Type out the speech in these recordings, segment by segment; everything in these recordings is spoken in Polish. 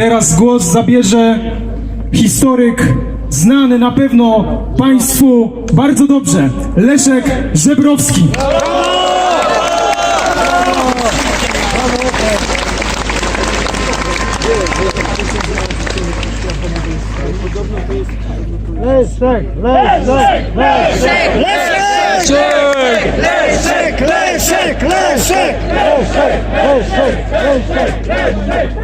teraz głos zabierze historyk znany na pewno Państwu bardzo dobrze, Leszek Żebrowski. Leszek, Leszek, Leszek, Leszek, Leszek, Leszek, Leszek, Leszek,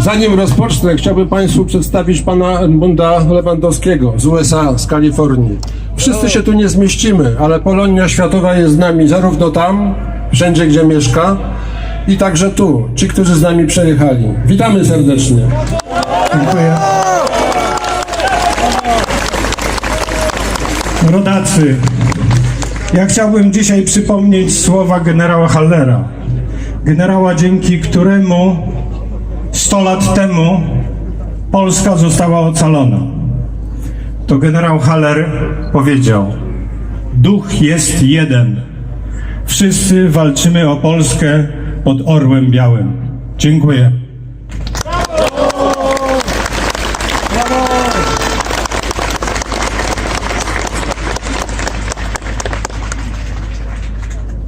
Zanim rozpocznę, chciałbym Państwu przedstawić pana Edmunda Lewandowskiego z USA, z Kalifornii. Wszyscy się tu nie zmieścimy, ale Polonia Światowa jest z nami zarówno tam, wszędzie gdzie mieszka, i także tu, ci, którzy z nami przejechali. Witamy serdecznie. Dziękuję. Rodacy, ja chciałbym dzisiaj przypomnieć słowa generała Hallera. Generała, dzięki któremu 100 lat temu Polska została ocalona. To generał Haller powiedział: Duch jest jeden. Wszyscy walczymy o Polskę pod orłem białym. Dziękuję.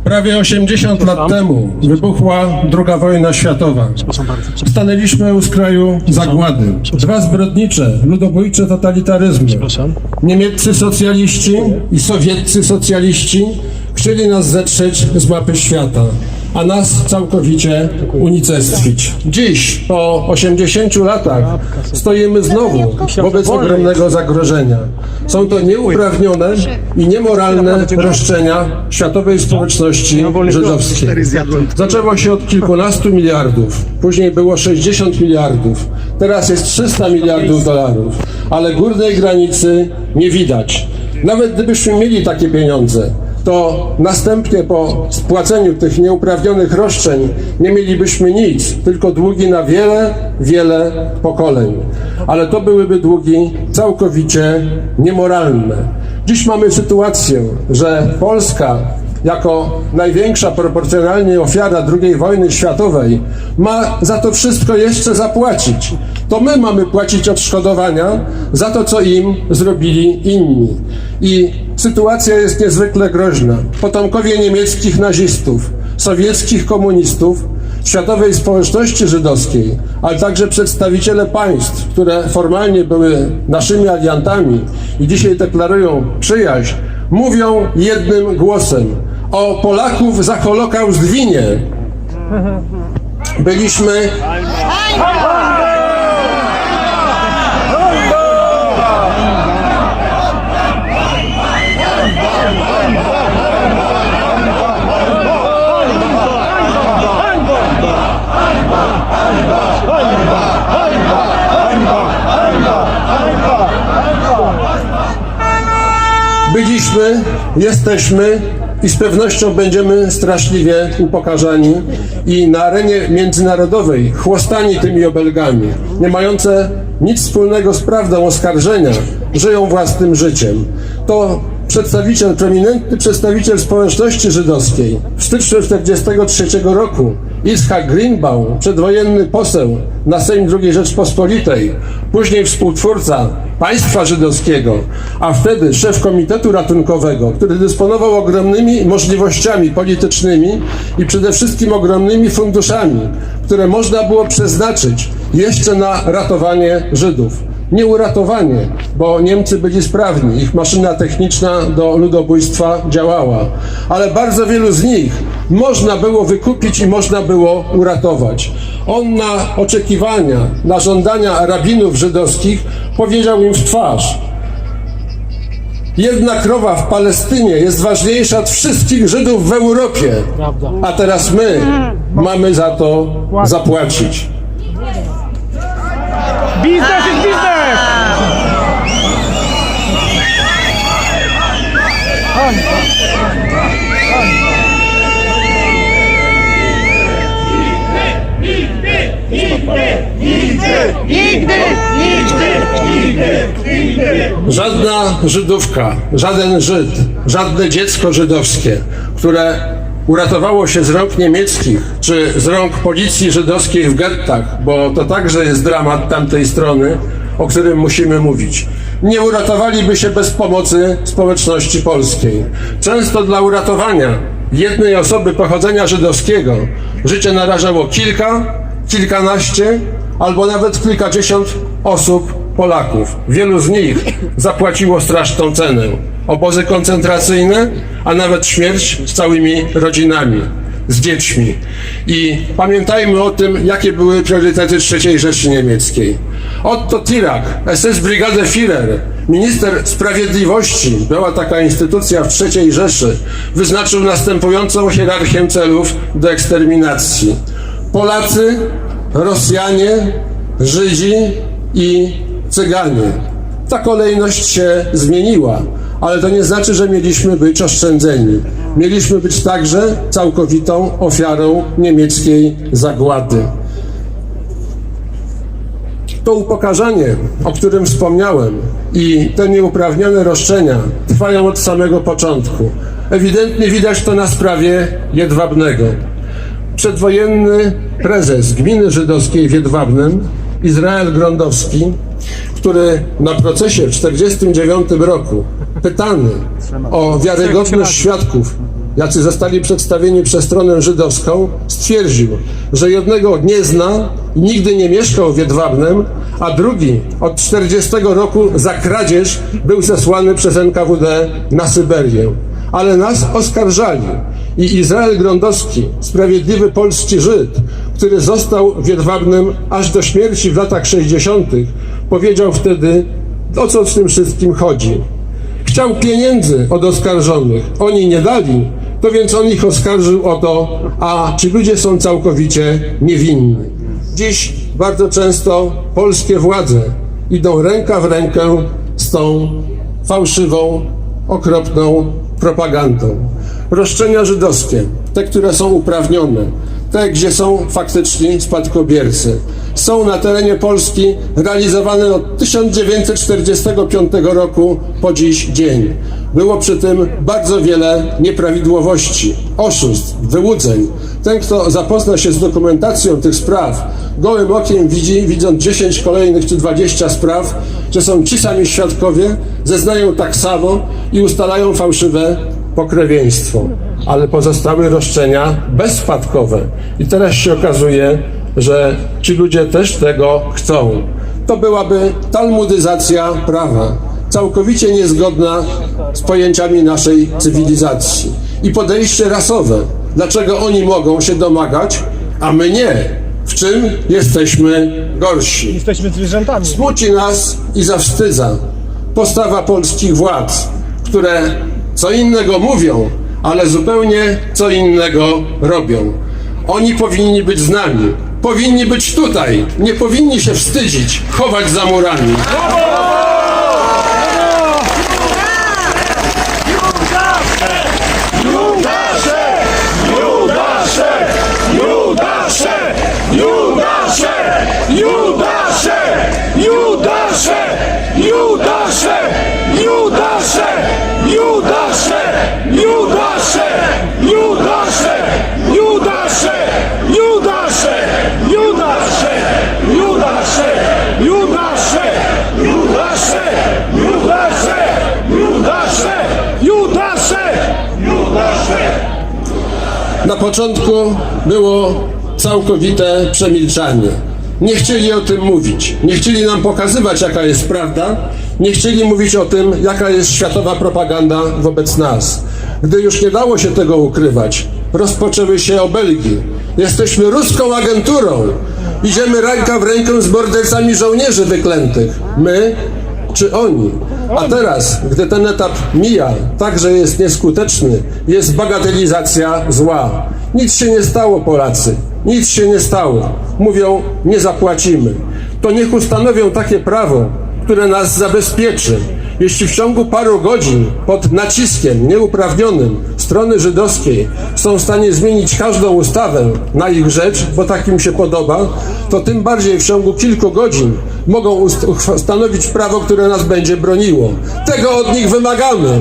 Prawie 80 lat temu wybuchła II wojna światowa. Stanęliśmy u skraju zagłady. Dwa zbrodnicze, ludobójcze totalitaryzmy. Niemieccy socjaliści i sowieccy socjaliści chcieli nas zetrzeć z mapy świata, a nas całkowicie unicestwić. Dziś, po 80 latach, stoimy znowu wobec ogromnego zagrożenia. Są to nieuprawnione i niemoralne roszczenia światowej społeczności żydowskiej. Zaczęło się od kilkunastu miliardów, później było 60 miliardów, teraz jest 300 miliardów dolarów, ale górnej granicy nie widać. Nawet gdybyśmy mieli takie pieniądze, to następnie po spłaceniu tych nieuprawnionych roszczeń nie mielibyśmy nic, tylko długi na wiele, wiele pokoleń. Ale to byłyby długi całkowicie niemoralne. Dziś mamy sytuację, że Polska jako największa proporcjonalnie ofiara II wojny światowej ma za to wszystko jeszcze zapłacić. To my mamy płacić odszkodowania za to, co im zrobili inni. I sytuacja jest niezwykle groźna. Potomkowie niemieckich nazistów, sowieckich komunistów, światowej społeczności żydowskiej, ale także przedstawiciele państw, które formalnie były naszymi aliantami i dzisiaj deklarują przyjaźń, mówią jednym głosem o Polaków za Holokaust winie. Byliśmy jesteśmy i z pewnością będziemy straszliwie upokarzani i na arenie międzynarodowej chłostani tymi obelgami, nie mające nic wspólnego z prawdą oskarżenia, żyją własnym życiem. To przedstawiciel, prominentny przedstawiciel społeczności żydowskiej w styczniu 1943 roku, Itzhak Greenbaum, przedwojenny poseł na Sejm II Rzeczpospolitej, później współtwórca państwa żydowskiego, a wtedy szef Komitetu Ratunkowego, który dysponował ogromnymi możliwościami politycznymi i przede wszystkim ogromnymi funduszami, które można było przeznaczyć jeszcze na ratowanie Żydów. Nie uratowanie, bo Niemcy byli sprawni, ich maszyna techniczna do ludobójstwa działała, ale bardzo wielu z nich można było wykupić i można było uratować. On na oczekiwania, na żądania rabinów żydowskich powiedział im w twarz: Jedna krowa w Palestynie jest ważniejsza od wszystkich Żydów w Europie, a teraz my mamy za to zapłacić. Biznes jest biznes! Żadna Żydówka, żaden Żyd, żadne dziecko żydowskie, które uratowało się z rąk niemieckich, czy z rąk policji żydowskiej w gettach, bo to także jest dramat tamtej strony, o którym musimy mówić. Nie uratowaliby się bez pomocy społeczności polskiej. Często dla uratowania jednej osoby pochodzenia żydowskiego życie narażało kilka, kilkanaście albo nawet kilkadziesiąt osób Polaków. Wielu z nich zapłaciło straszną cenę. Obozy koncentracyjne, a nawet śmierć z całymi rodzinami, z dziećmi. I pamiętajmy o tym, jakie były priorytety III Rzeszy Niemieckiej. Otto Tirak, SS Brigade Führer, minister sprawiedliwości, była taka instytucja w III Rzeszy, wyznaczył następującą hierarchię celów do eksterminacji. Polacy, Rosjanie, Żydzi i Cyganie. Ta kolejność się zmieniła, ale to nie znaczy, że mieliśmy być oszczędzeni. Mieliśmy być także całkowitą ofiarą niemieckiej zagłady. To upokarzanie, o którym wspomniałem, i te nieuprawnione roszczenia trwają od samego początku. Ewidentnie widać to na sprawie Jedwabnego. Przedwojenny prezes gminy żydowskiej w Jedwabnem, Izrael Grądowski, który na procesie w 1949 roku pytany o wiarygodność świadków, jacy zostali przedstawieni przez stronę żydowską, stwierdził, że jednego nie zna, nigdy nie mieszkał w Jedwabnem, a drugi od 40 roku za kradzież był zesłany przez NKWD na Syberię. Ale nas oskarżali i Izrael Grądowski, sprawiedliwy polski Żyd, który został w aż do śmierci w latach 60., powiedział wtedy, o co w tym wszystkim chodzi. Chciał pieniędzy od oskarżonych. Oni nie dali, to więc on ich oskarżył o to, a ci ludzie są całkowicie niewinni. Dziś bardzo często polskie władze idą ręka w rękę z tą fałszywą, okropną propagandą. Roszczenia żydowskie, te, które są uprawnione, te, gdzie są faktyczni spadkobiercy, są na terenie Polski realizowane od 1945 roku po dziś dzień. Było przy tym bardzo wiele nieprawidłowości, oszustw, wyłudzeń. Ten, kto zapozna się z dokumentacją tych spraw, gołym okiem widzi, widząc 10 kolejnych czy 20 spraw, że są ci sami świadkowie, zeznają tak samo i ustalają fałszywe pokrewieństwo, ale pozostały roszczenia bezspadkowe. I teraz się okazuje, że ci ludzie też tego chcą. To byłaby talmudyzacja prawa, całkowicie niezgodna z pojęciami naszej cywilizacji. I podejście rasowe. Dlaczego oni mogą się domagać, a my nie? W czym jesteśmy gorsi? Jesteśmy zwierzętami. Smuci nas i zawstydza postawa polskich władz, które co innego mówią, ale zupełnie co innego robią. Oni powinni być z nami, powinni być tutaj, nie powinni się wstydzić, chować za murami. Na początku było całkowite przemilczanie. Nie chcieli o tym mówić, nie chcieli nam pokazywać, jaka jest prawda, nie chcieli mówić o tym, jaka jest światowa propaganda wobec nas. Gdy już nie dało się tego ukrywać, rozpoczęły się obelgi. Jesteśmy ruską agenturą. Idziemy ręka w rękę z mordercami żołnierzy wyklętych. My czy oni. A teraz, gdy ten etap mija, także jest nieskuteczny, jest bagatelizacja zła. Nic się nie stało, Polacy. Nic się nie stało. Mówią, nie zapłacimy. To niech ustanowią takie prawo, które nas zabezpieczy. Jeśli w ciągu paru godzin pod naciskiem nieuprawnionym strony żydowskiej są w stanie zmienić każdą ustawę na ich rzecz, bo tak im się podoba, to tym bardziej w ciągu kilku godzin mogą ustanowić prawo, które nas będzie broniło. Tego od nich wymagamy.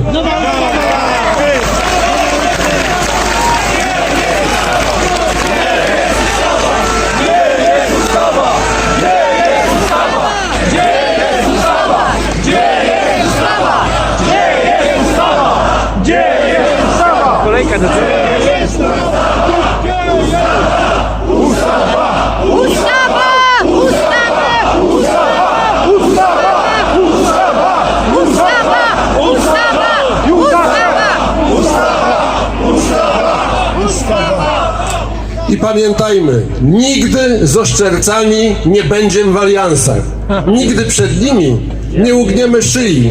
Pamiętajmy, nigdy z oszczercami nie będziemy w aliansach. Nigdy przed nimi nie ugniemy szyi.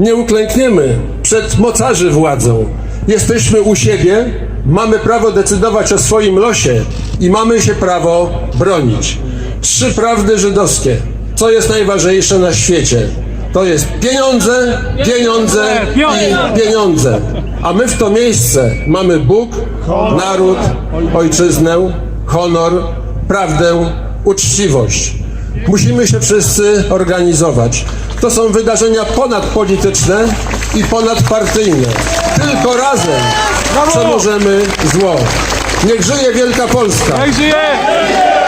Nie uklękniemy przed mocarzy władzą. Jesteśmy u siebie, mamy prawo decydować o swoim losie i mamy się prawo bronić. Trzy prawdy żydowskie. Co jest najważniejsze na świecie? To jest pieniądze, pieniądze i pieniądze. A my w to miejsce mamy Bóg, naród, ojczyznę, honor, prawdę, uczciwość. Musimy się wszyscy organizować. To są wydarzenia ponadpolityczne i ponadpartyjne. Tylko razem przemożemy zło. Niech żyje Wielka Polska! Niech żyje!